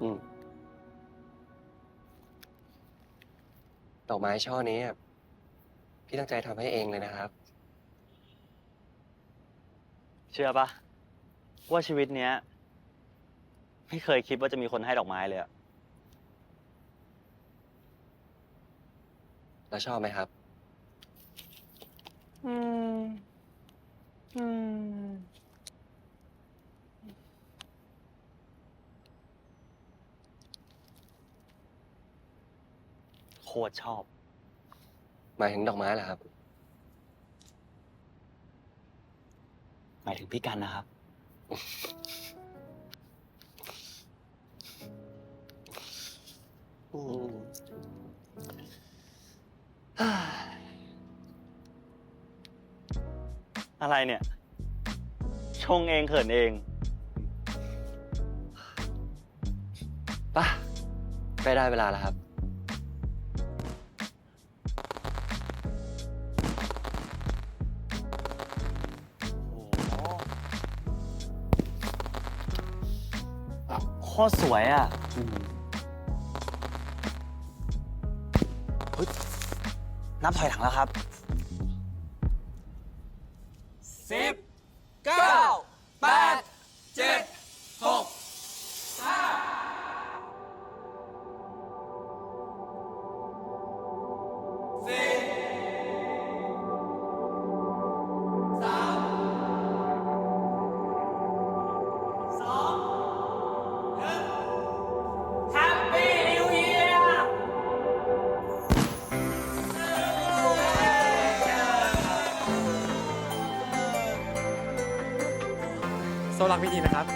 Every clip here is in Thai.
อืมดอกไม้ช่อนี้อะพี่ตั้งใจทำให้เองเลยนะครับ เชื่อปะว่าชีวิตเนี้ย ไม่เคยคิดว่าจะมีคนให้ดอกไม้เลยอะ แล้วชอบไหมครับ อืม อืม โค ตรชอบ หมายถึงดอกไม้เหรอครับ หมายถึงพี่กันนะครับ อืมอะไรเนี่ย ชงเองเขินเอง ป่ะใกล้ได้เวลาแล้วครับ คตรสวยอะเฮ้ยนับถอยหลังแล้วครับสิบเก้า โซรักพี่ดีนะครับ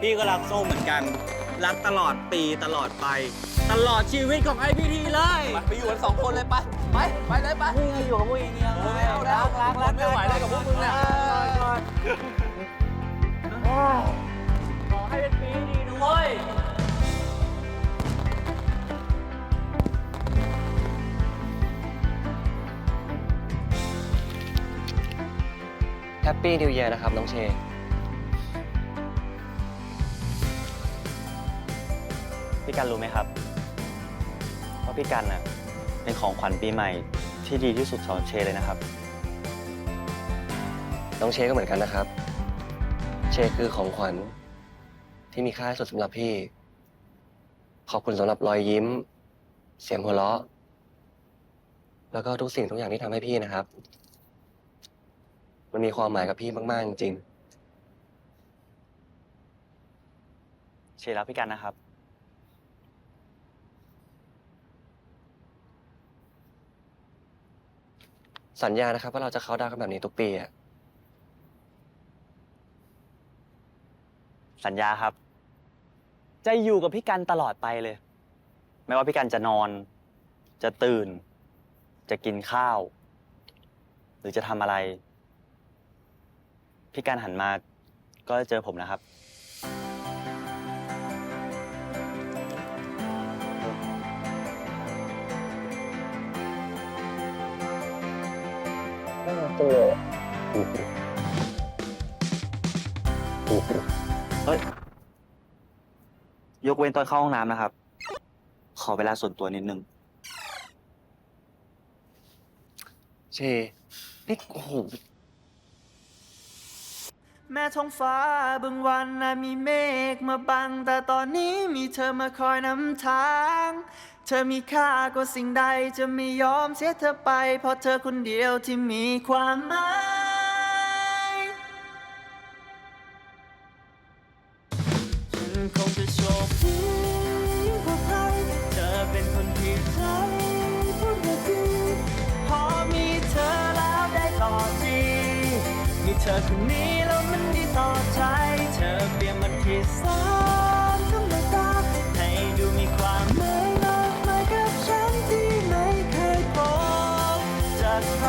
พี่ก็รักโซ่เหมือนกัน รักตลอดปีตลอดไป ตลอดชีวิตของไอพีทีเลยไปอยู่กันสองคนเลยไป ไป ไปเลยไปนี่ไงอยู่กับพวกเองเนี่ยโอ้ไม่เอาแล้วคนไม่ไหวเลยกับพวกมึงเนี่ย ปปี้นิว e ย r นะครับ น้องเช พี่กันรู้ไหมครับว่าพี่กันน่ะเป็นของขวัญปีใหม่ที่ดีที่สุดสำหรับเชเลยนะครับ น้องเชก็เหมือนกันนะครับ เชคือของขวัญที่มีค่าที่สุดสำหรับพี่ ขอบคุณสำหรับรอยยิ้ม เสียงหัวเราะ แล้วก็ทุกสิ่งทุกอย่างที่ทำให้พี่นะครับ มันมีความหมายกับพี่มาก ๆ จริงเชรักพี่กันนะครับ ๆสัญญานะครับว่าเราจะเข้าดาวน์กันแบบนี้ทุกปีอะสัญญาครับ จะอยู่กับพี่กันตลอดไปเลย ไม่ว่าพี่กันจะนอน จะตื่น จะกินข้าว หรือจะทำอะไร พี่กันหันมาก็จเจอผมนะครับเฮ้ยยกเว้นตอนเข้าห้องน้ำนะครับ ขอเวลาส่วนตัวนิดนึง เชนี่โอ้โห แม้ท้องฟ้าบางวันนะมีเมฆมาบัง แต่ตอนนี้มีเธอมาคอยนำทาง เธอมีค่ากว่าสิ่งใดจะไม่ยอมเสียเธอไป เพราะเธอคนเดียวที่มีความหมายฉันคงจะโชคดีกว่าใครเธอเป็นคนที่ใจพูดดีพอมีเธอแล้วได้ต่อจีมีเธอคนนี้ สารทำให้ตา ให้ดูมีความหมายมากมายกับฉันที่ไม่เคยพบจากใ